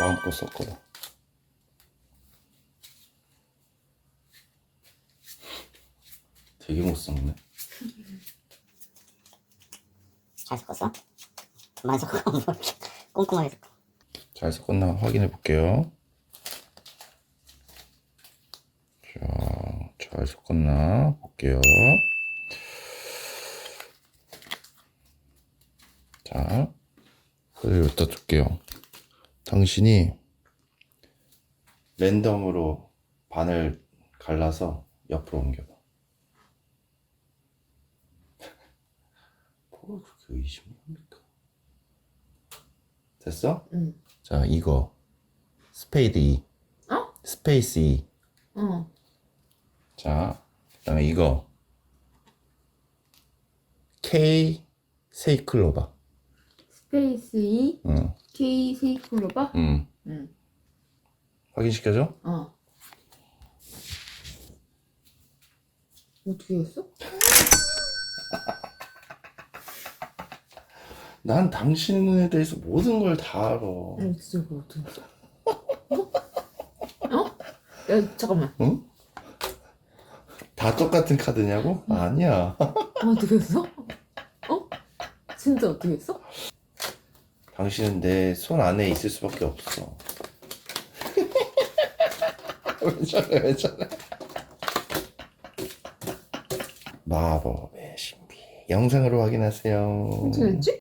마음껏 섞어봐. 되게 못 섞네. 잘 섞었어? 많이 섞어 뭘 꼼꼼하게 섞어 잘 섞었나 확인해 볼게요. 자, 잘 섞었나 볼게요. 자, 그리고 여기다 줄게요. 당신이 랜덤으로 반을 갈라서 옆으로 옮겨봐. 뭘 그렇게 의심을 합니까? 됐어? 응. 자, 이거 스페이드 E. 어? 스페이스 E. 어. 자, 그 다음에 이거 K 세이클로바. 스페이스 E 응, K 세이클로바? 응. 응. 확인시켜줘? 어. 어떻게 했어? 난 당신에 대해서 모든 걸 다 알아. 어, 진짜 그거 어떻게 했어? 어? 어? 야, 잠깐만. 응? 다 똑같은 카드냐고? 아니야. 어떻게 했어? 어? 진짜 어떻게 했어? 당신은 내 손 안에 있을 수밖에 없어. 왜 저래, 왜 저래. 마법의 신비. 영상으로 확인하세요. 어떻게 했지?